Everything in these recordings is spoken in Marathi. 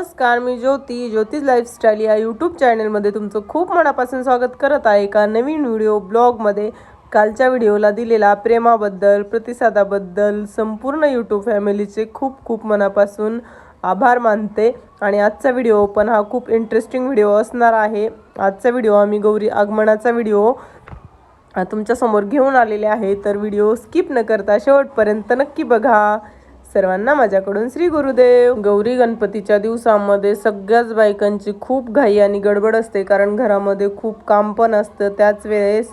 नमस्कार मी ज्योती ज्योतिष लाईफस्टाईल या यूट्यूब चॅनलमध्ये तुमचं खूप मनापासून स्वागत करत आहे. एका नवीन व्हिडिओ ब्लॉगमध्ये कालच्या व्हिडिओला दिलेला प्रेमाबद्दल प्रतिसादाबद्दल संपूर्ण यूट्यूब फॅमिलीचे खूप खूप मनापासून आभार मानते. आणि आजचा व्हिडिओ पण हा खूप इंटरेस्टिंग व्हिडिओ असणार आहे. आजचा व्हिडिओ आम्ही गौरी आगमनाचा व्हिडिओ तुमच्यासमोर घेऊन आलेले आहे. तर व्हिडिओ स्किप न करता शेवटपर्यंत नक्की बघा. सर्वांना माझ्याकडून श्री गुरुदेव. गौरी गणपतीच्या दिवसामध्ये सगळ्याच बायकांची खूप घाई आणि गडबड असते कारण घरामध्ये खूप काम पण असतं. त्याच वेळेस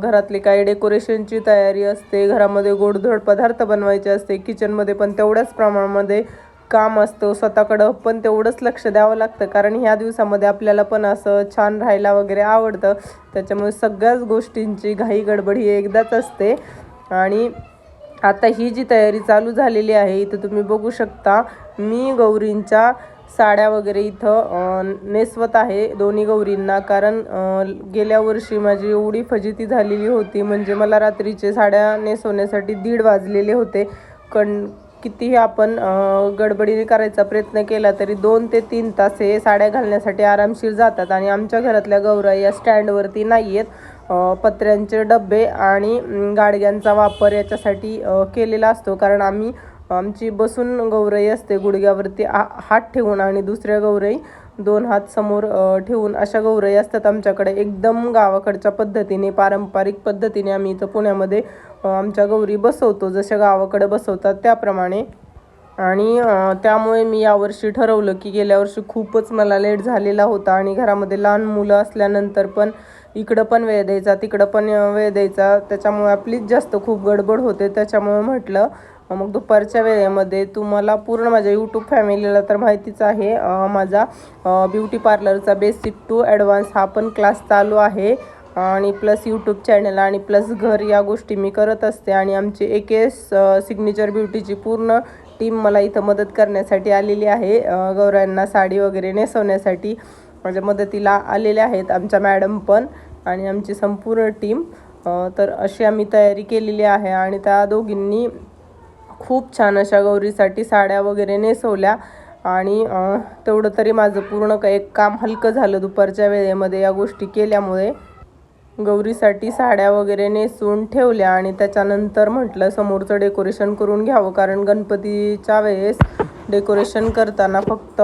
घरातली काही डेकोरेशनची तयारी असते घरामध्ये गोडधोड पदार्थ बनवायचे असते किचनमध्ये पण तेवढ्याच प्रमाणामध्ये काम असतं. स्वतःकडं पण तेवढंच लक्ष द्यावं लागतं कारण ह्या दिवसामध्ये आपल्याला पण असं छान राहायला वगैरे आवडतं. त्याच्यामुळे सगळ्याच गोष्टींची घाई गडबड ही एकदाच असते. आणि आता ही जी तयारी चालू झालेली आहे इथं तुम्ही बघू शकता. मी गौरींच्या साड्या वगैरे इथं नेसवत आहे दोन्ही गौरींना. कारण गेल्या वर्षी माझी एवढी फजिती झालेली होती. म्हणजे मला रात्रीचे साड्या नेसवण्यासाठी दीड वाजलेले होते. कण कितीही आपण गडबडीने करायचा प्रयत्न केला तरी दोन ते तीन तास हे साड्या घालण्यासाठी आरामशीर जातात. आणि आमच्या घरातल्या गौरा या स्टँडवरती नाही आहेत पत्र्यांचे डबे आणि गाडग्यांचा वापर याच्यासाठी केलेला असतो. कारण आम्ही आमची बसून गौरई असते गुडघ्यावरती आ हात ठेवून आणि दुसऱ्या गौरई दोन हात समोर ठेवून अशा गौरई असतात आमच्याकडे. एकदम गावाकडच्या पद्धतीने पारंपरिक पद्धतीने आम्ही इथं पुण्यामध्ये आमच्या गौरी बसवतो. जशा गावाकडे बसवतात त्याप्रमाणे. आणि त्यामुळे मी यावर्षी ठरवलं की गेल्या वर्षी खूपच मला लेट झालेला होता आणि घरामध्ये लहान मुलं असल्यानंतर पण इकडं पण वेळ द्यायचा तिकडं पण वेळ द्यायचा. त्याच्यामुळे आपलीच जास्त खूप गडबड होते. त्याच्यामुळे म्हटलं मग दुपारच्या वेळेमध्ये तुम्हाला पूर्ण माझ्या यूट्यूब फॅमिलीला तर माहितीच आहे माझा ब्युटी पार्लरचा बेसिक टू ॲडव्हान्स हा पण क्लास चालू आहे. आणि प्लस यूट्यूब चॅनल आणि प्लस घर या गोष्टी मी करत असते. आणि आमची एक एस सिग्नेचर ब्युटीची पूर्ण टीम मला इथं मदत करण्यासाठी आलेली आहे. गौऱ्यांना गौरांना साडी वगैरे नेसवण्यासाठी माझ्या मदतीला आलेल्या आहेत आमच्या मॅडम पण. आणि आमची संपूर्ण टीम तर अशी आम्ही तयारी केलेली आहे आणि त्या दोघींनी खूप छान अशा गौरीसाठी साड्या वगैरे नेसवल्या आणि तेवढं तरी माझं पूर्ण काही एक काम हलकं झालं दुपारच्या वेळेमध्ये या गोष्टी केल्यामुळे. गौरीसाठी साड्या वगैरे नेसून ठेवल्या आणि त्याच्यानंतर म्हटलं समोरचं डेकोरेशन करून घ्यावं कारण गणपतीच्या वेळेस डेकोरेशन करताना फक्त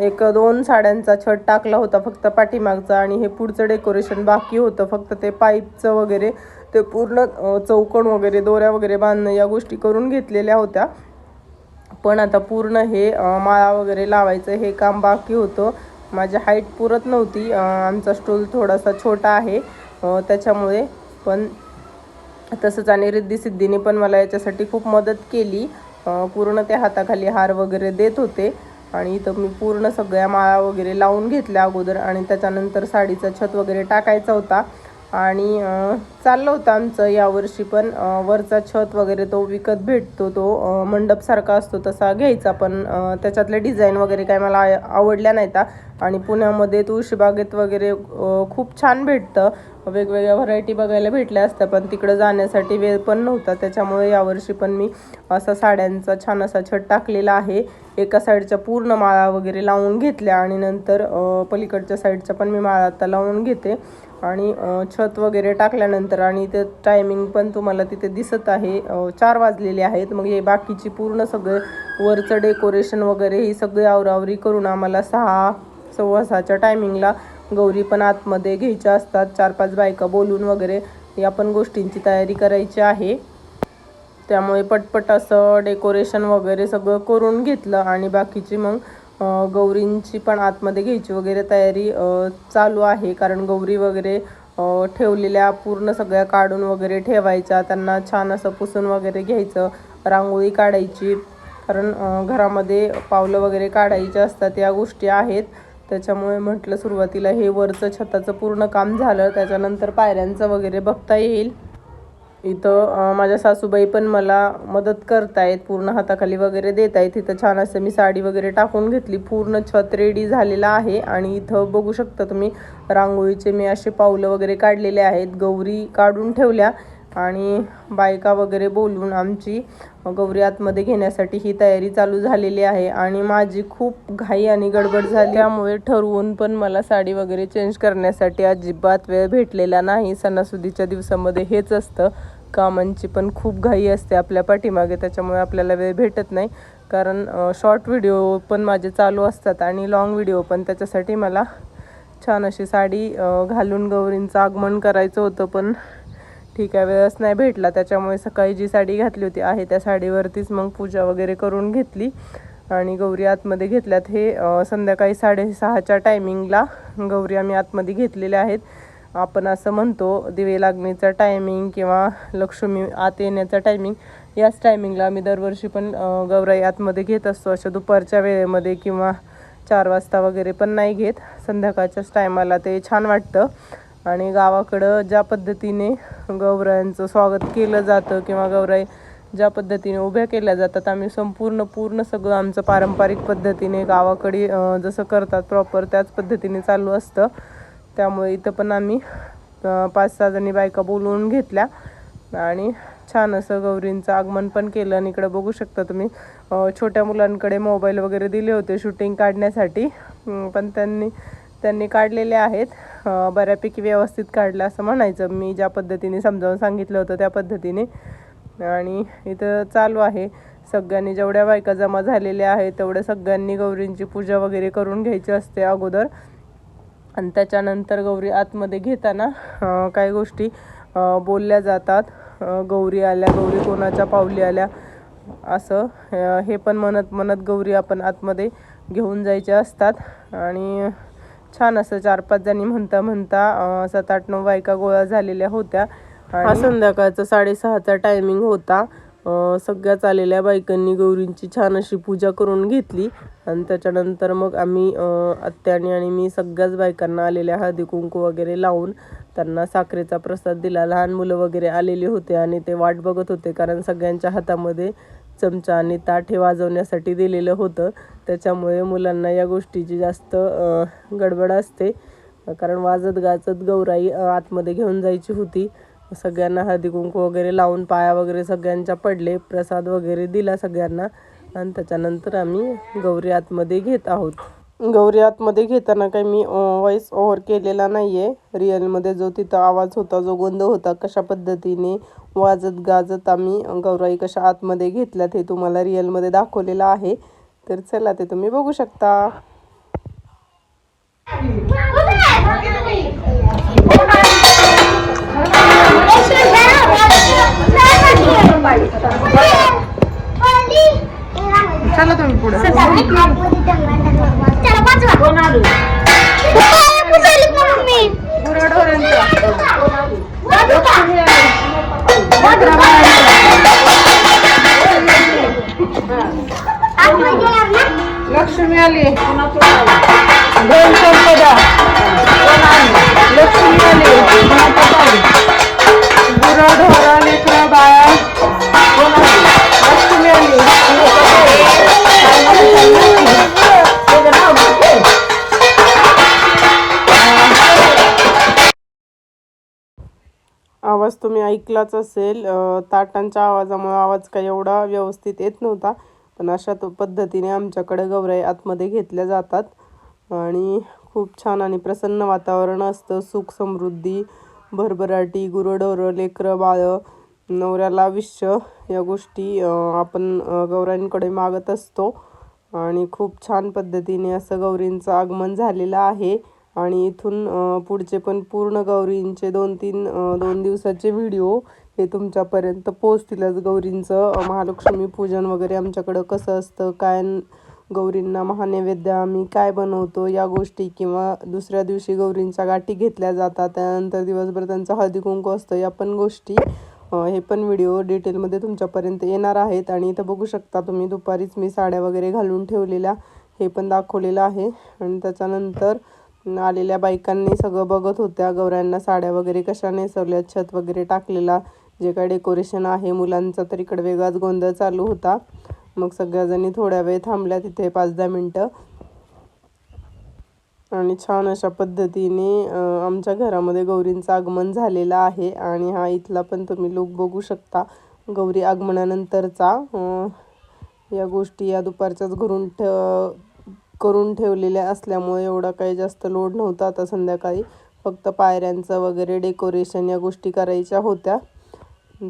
एक दोन साड्यांचा छट टाकला होता फक्त पाठीमागचा आणि हे पुढचं डेकोरेशन बाकी होतं. फक्त ते पाईपचं वगैरे ते पूर्ण चौकण चौकोन वगैरे दोऱ्या वगैरे बांधणं या गोष्टी करून घेतलेल्या होत्या. पण आता पूर्ण हे माळा वगैरे लावायचं हे काम बाकी होतं. माझी हाईट पुरत नव्हती. आमचा स्टूल थोडासा छोटा आहे त्याच्यामुळे पण तसंच आणि रिद्धी सिद्धीने पण मला याच्यासाठी खूप मदत केली. पूर्ण त्या हाताखाली हार वगैरे देत होते. आणि इथं मी पूर्ण सगळ्या माळा वगैरे लावून घेतल्या अगोदर आणि त्याच्यानंतर साडीचा छत वगैरे टाकायचा होता. आणि चाललं होतं आमचं यावर्षी पण. वरचा छत वगैरे तो विकत भेटतो तो मंडपसारखा असतो तसा घ्यायचा पण त्याच्यातले त्याच्यातल्या डिझाईन वगैरे काय मला आवडल्या नाहीत. आणि पुण्यामध्ये तुळशीबागेत वगैरे खूप छान भेटतं. वेगवेगळ्या व्हरायटी बघायला भेटल्या असत्या पण तिकडं जाण्यासाठी वेळ पण नव्हता. त्याच्यामुळे यावर्षी पण मी असा साड्यांचा छान असा छत टाकलेला आहे. एका साईडच्या पूर्ण माळा वगैरे लावून घेतल्या आणि नंतर पलीकडच्या साईडच्या पण मी माळा आता लावून घेते. आणि छत वगैरे टाकल्यानंतर आणि ते टायमिंग पण तुम्हाला तिथे दिसत आहे. चार वाजलेले आहेत. मग हे बाकीची पूर्ण सगळे वरचं डेकोरेशन वगैरे ही सगळी आवरावरी करून आम्हाला सहा सव्वा सहाच्या टायमिंगला गौरी पण आतमध्ये घ्यायच्या असतात. चार पाच बायका बोलून वगैरे या पण गोष्टींची तयारी करायची आहे. त्यामुळे पटपट असं डेकोरेशन वगैरे सगळं करून घेतलं आणि बाकीची मग गौरींची पण आतमध्ये घ्यायची वगैरे तयारी चालू आहे. कारण गौरी वगैरे ठेवलेल्या पूर्ण सगळ्या काढून वगैरे ठेवायच्या. त्यांना छान असं पुसून वगैरे घ्यायचं रांगोळी काढायची. कारण घरामध्ये पावलं वगैरे काढायची असतात या गोष्टी आहेत. त्याच्यामुळे म्हटलं सुरुवातीला हे वरचं छताचं पूर्ण काम झालं. त्याच्यानंतर पायऱ्यांचं वगैरे बघता येईल. इथं माझ्या सासूबाई पण मला मदत करतायत पूर्ण हाताखाली वगैरे देत आहेत इथं छान असं मी साडी वगैरे टाकून घेतली. पूर्ण छत रेडी झालेला आहे आणि इथं बघू शकता तुम्ही रांगोळीचे मी असे पावलं वगैरे काढलेले आहेत. गौरी काढून ठेवल्या आणि बायका वगैरे बोलून आमची गौरी आतमध्ये घेण्यासाठी ही तयारी चालू झालेली आहे. आणि माझी खूप घाई आणि गडबड झाली. त्यामुळे ठरवून पण मला साडी वगैरे चेंज करण्यासाठी अजिबात वेळ भेटलेला नाही. सणासुदीच्या दिवसामध्ये हेच असतं. कामांची पण खूप घाई असते आपल्या पाठीमागे त्याच्यामुळे आपल्याला वेळ भेटत नाही. कारण शॉर्ट व्हिडिओ पण माझे चालू असतात आणि लॉंग व्हिडिओ पण. त्याच्यासाठी मला छान अशी साडी घालून गौरींचं आगमन करायचं होतं पण ठीक आहे वेळच नाही भेटला. त्याच्यामुळे सकाळी जी साडी घातली होती आहे त्या साडीवरतीच मग पूजा वगैरे करून घेतली. आणि गौरी आतमध्ये घेतल्यात हे संध्याकाळी साडेसहाच्या टायमिंगला गौरी आम्ही आतमध्ये घेतलेल्या आहेत. आपण असं म्हणतो दिवे लागणीचा टायमिंग किंवा लक्ष्मी आत येण्याचा टायमिंग याच टायमिंगला आम्ही दरवर्षी पण गौराई आतमध्ये घेत असतो. अशा दुपारच्या वेळेमध्ये किंवा चार वाजता वगैरे पण नाही घेत. संध्याकाळच्याच टायमाला ते छान वाटतं. आणि गावाकडं ज्या पद्धतीने गौरायांचं स्वागत केलं जातं किंवा गौराई ज्या पद्धतीने उभ्या केल्या जातात आम्ही संपूर्ण पूर्ण सगळं आमचं पारंपरिक पद्धतीने गावाकडे जसं करतात प्रॉपर त्याच पद्धतीने चालू असतं. त्यामुळे इथं पण आम्ही पाच सहा जणी बायका बोलवून घेतल्या. आणि छान असं गौरींचं आगमन पण केलं. आणि इकडे बघू शकता तुम्ही छोट्या मुलांकडे मोबाईल वगैरे दिले होते शूटिंग काढण्यासाठी. पण त्यांनी त्यांनी काढलेले आहेत. बऱ्यापैकी व्यवस्थित काढलं असं म्हणायचं. मी ज्या पद्धतीने समजावून सांगितलं होतं त्या पद्धतीने. आणि इथं चालू आहे. सगळ्यांनी जेवढ्या बायका जमा झालेल्या आहेत तेवढ्या सगळ्यांनी गौरींची पूजा वगैरे करून घ्यायची असते अगोदर. आणि त्याच्यानंतर गौरी आतमध्ये घेताना काही गोष्टी बोलल्या जातात. गौरी आल्या गौरी कोणाच्या पावली आल्या असं हे पण म्हणत म्हणत गौरी आपण आतमध्ये घेऊन जायच्या असतात. आणि छान असं चार पाच जणी म्हणता म्हणता सात आठ नऊ बायका गोळा झालेल्या होत्या. हा संध्याकाळचा साडेसहाचा टायमिंग होता. सगळ्याच आलेल्या बायकांनी गौरींची छान अशी पूजा करून घेतली. आणि त्याच्यानंतर मग आम्ही आत्याने आणि मी सगळ्याच बायकांना आलेल्या हळदी कुंकू वगैरे लावून त्यांना साखरेचा प्रसाद दिला. लहान मुलं वगैरे आलेली होते आणि ते वाट बघत होते कारण सगळ्यांच्या हातामध्ये चमचा आणि ताट हे वाजवण्यासाठी दिलेलं होतं. त्याच्यामुळे मुलांना या गोष्टीची जास्त गडबड असते. कारण वाजत गाजत गौराई आतमध्ये घेऊन जायची होती. सगळ्यांना हळदी कुंकू वगैरे लावून पाया वगैरे सगळ्यांच्या पडले प्रसाद वगैरे दिला सगळ्यांना. आणि त्याच्यानंतर आम्ही गौरी आतमध्ये घेत आहोत. गौरी आतमध्ये घेताना काही मी व्हॉइस ओव्हर केलेला नाही आहे रिअलमध्ये जो तिथं आवाज होता जो गोंध होता कशा पद्धतीने वाजत गाजत आम्ही गौराई कशा आतमध्ये घेतल्यात हे तुम्हाला रिअलमध्ये दाखवलेलं आहे. तर चला ते तुम्ही बघू शकता. चला तुम्ही पुढे. लक्ष्मी आली. दोन आवाज तुम्ही ऐकलाच असेल. ताटांच्या आवाजामुळे आवाज काही एवढा व्यवस्थित येत नव्हता पण अशा तो पद्धतीने आमच्याकडे गौराई आतमध्ये घेतल्या जातात. आणि खूप छान आणि प्रसन्न वातावरण असतं. सुख समृद्धी भरभराटी गुरंढोरं लेकरं बाळं नवऱ्याला विश्व या गोष्टी आपण गौरांकडे मागत असतो. आणि खूप छान पद्धतीने असं गौरींचं आगमन झालेलं आहे. आणि इथून पुढचे पण पूर्ण गौरींचे दोन तीन दोन दिवसाचे व्हिडिओ हे तुमच्यापर्यंत पोचतीलच गौरींचं महालक्ष्मी पूजन वगैरे आमच्याकडं कसं असतं काय गौरींना महानैवेद्य आम्ही काय बनवतो या गोष्टी किंवा दुसऱ्या दिवशी गौरींच्या गाठी घेतल्या जातात त्यानंतर दिवसभर त्यांचं हळदी कुंकू असतं या पण गोष्टी हे पण व्हिडिओ डिटेलमध्ये तुमच्यापर्यंत येणार आहेत. आणि इथं बघू शकता तुम्ही दुपारीच मी साड्या वगैरे घालून ठेवलेल्या हे पण दाखवलेलं आहे. आणि त्याच्यानंतर आलेल्या बायकांनी सगळं बघत होत्या. गौऱ्यांना साड्या वगैरे कशा नेसवल्या? छत वगैरे टाकलेला. जे काय डेकोरेशन आहे मुलांचा तर इकडे वेगळाच गोंधळ चालू होता. मग सगळ्याजणी थोड्या वेळ थांबल्या तिथे पाच दहा मिनटं. आणि छान अशा पद्धतीने आमच्या घरामध्ये गौरींचं आगमन झालेलं आहे. आणि हा इथला पण तुम्ही लुक बघू शकता. गौरी आगमनानंतरचा या गोष्टी या दुपारच्याच घरून ठ करून ठेवलेल्या असल्यामुळे एवढा काही जास्त लोड नव्हता. आता संध्याकाळी फक्त पायऱ्यांचं वगैरे डेकोरेशन या गोष्टी करायच्या होत्या.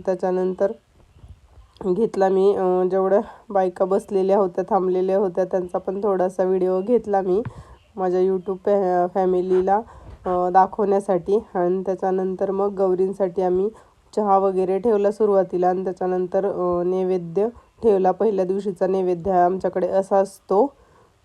त्याच्यानंतर घेतला मी जेवढ्या बायका बसलेल्या होत्या थांबलेल्या होत्या त्यांचा पण थोडासा व्हिडिओ घेतला मी माझ्या यूट्यूब फॅ फॅमिलीला दाखवण्यासाठी. आणि त्याच्यानंतर मग गौरींसाठी आम्ही चहा वगैरे ठेवला सुरुवातीला आणि त्याच्यानंतर नैवेद्य ठेवला. पहिल्या दिवशीचा नैवेद्य आमच्याकडे असा असतो.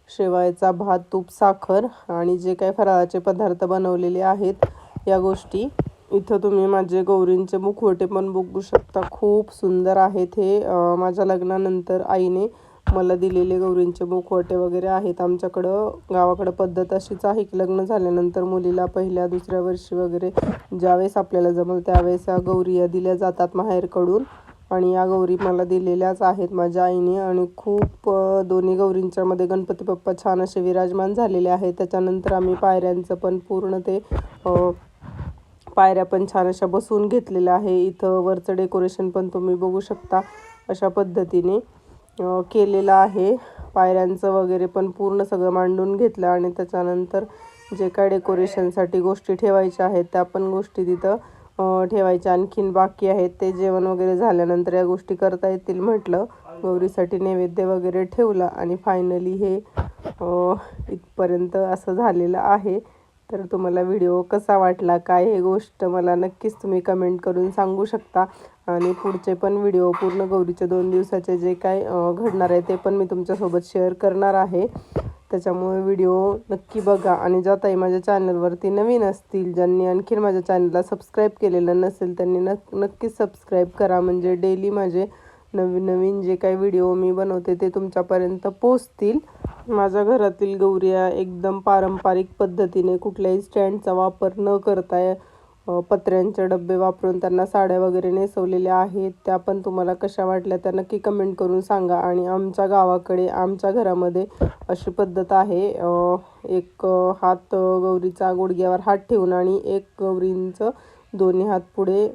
शेवायचा भात तूप साखर आणि जे काही फराळाचे पदार्थ बनवलेले आहेत या गोष्टी. इथं तुम्ही माझे गौरींचे मुखवटे पण बघू शकता. खूप सुंदर आहेत हे. माझ्या लग्नानंतर आईने मला दिलेले गौरींचे मुखवटे वगैरे आहेत. आमच्याकडं गावाकडं पद्धत अशीच आहे की लग्न झाल्यानंतर मुलीला पहिल्या दुसऱ्या वर्षी वगैरे ज्यावेळेस आपल्याला जमल त्यावेळेस या गौरिया दिल्या जातात माहेरकडून. आणि या गौरी मला दिलेल्याच आहेत माझ्या आईने. आणि खूप दोन्ही गौरींच्यामध्ये गणपती बाप्पा छान असे विराजमान झालेले आहेत. त्याच्यानंतर आम्ही पायऱ्यांचं पण पूर्ण ते पायऱ्या पण छान अशा बसवून घेतलेल्या आहे. इथं वरचं डेकोरेशन पण तुम्ही बघू शकता अशा पद्धतीने केलेलं आहे. पायऱ्यांचं वगैरे पण पूर्ण सगळं मांडून घेतलं आणि त्याच्यानंतर जे काय डेकोरेशनसाठी गोष्टी ठेवायच्या आहेत त्या पण गोष्टी तिथं ठेवायच्या आणखीन बाकी आहेत ते जेवण वगैरे झाल्यानंतर या गोष्टी करता येतील म्हटलं. गौरीसाठी नैवेद्य वगैरे ठेवला आणि फायनली हे इथपर्यंत असं झालेलं आहे. तर तुम्हाला व्हिडिओ कसा वाटला काय हे गोष्ट मला नक्कीच तुम्ही कमेंट करून सांगू शकता. आणि पुढचे पण व्हिडिओ पूर्ण गौरीचे दोन दिवसाचे जे काय घडणार आहे ते पण मी तुमच्यासोबत शेअर करणार आहे. त्याच्यामुळे व्हिडिओ नक्की बघा. आणि ज्या ताई माझ्या चॅनलवरती नवीन असतील ज्यांनी आणखीन माझ्या चॅनलला सबस्क्राईब केलेलं नसेल त्यांनी नक् नक्कीच सबस्क्राईब करा. म्हणजे डेली माझे नवीन नवीन जे काही व्हिडिओ मी बनवते ते तुमच्यापर्यंत पोचतील माझ्या घरातील गौऱ्या एकदम पारंपरिक पद्धतीने कुठल्याही स्टँडचा वापर न करता पत्र्यांचे डबे वापरून त्यांना साड्या वगैरे नेसवलेल्या आहेत. त्या पण तुम्हाला कशा वाटल्या त्या नक्की कमेंट करून सांगा. आणि आमच्या गावाकडे आमच्या घरामध्ये अशी पद्धत आहे. एक हात गौरीचा गुडघ्यावर हात ठेवून आणि एक गौरींचं दोन्ही हात पुढे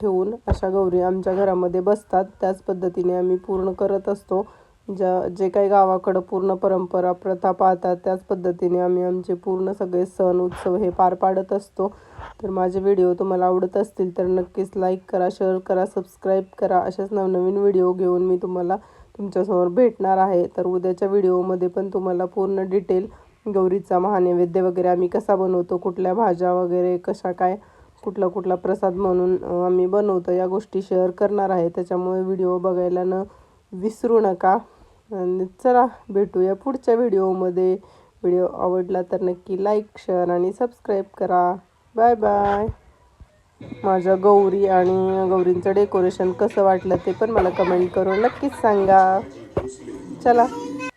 ठेवून अशा गौरी आमच्या घरामध्ये बसतात. त्याच पद्धतीने आम्ही पूर्ण करत असतो. ज्या जे काही गावाकडं पूर्ण परंपरा प्रथा पाळतात त्याच पद्धतीने आम्ही आमचे पूर्ण सगळे सण उत्सव हे पार पाडत असतो. तर माझे व्हिडिओ तुम्हाला आवडत असतील तर नक्कीच लाईक करा शेअर करा सबस्क्राईब करा. अशाच नवनवीन व्हिडिओ घेऊन मी तुम्हाला तुमच्यासमोर भेटणार आहे. तर उद्याच्या व्हिडिओमध्ये पण तुम्हाला पूर्ण डिटेल गौरीचा महानैवेद्य वगैरे आम्ही कसा बनवतो कुठल्या भाज्या वगैरे कशा काय कुठला कुठला प्रसाद म्हणून आम्ही बनवतो या गोष्टी शेअर करणार आहे. त्याच्यामुळे व्हिडिओ बघायला न विसरू नका. आणि चला भेटूया पुढच्या व्हिडिओमध्ये. व्हिडिओ आवडला तर नक्की लाईक शेअर आणि सबस्क्राईब करा. Bye bye. माझ्या गौरी आणि गौरींचं डेकोरेशन कसं वाटलं ते पण मला कमेंट करून नक्कीच सांगा. चला.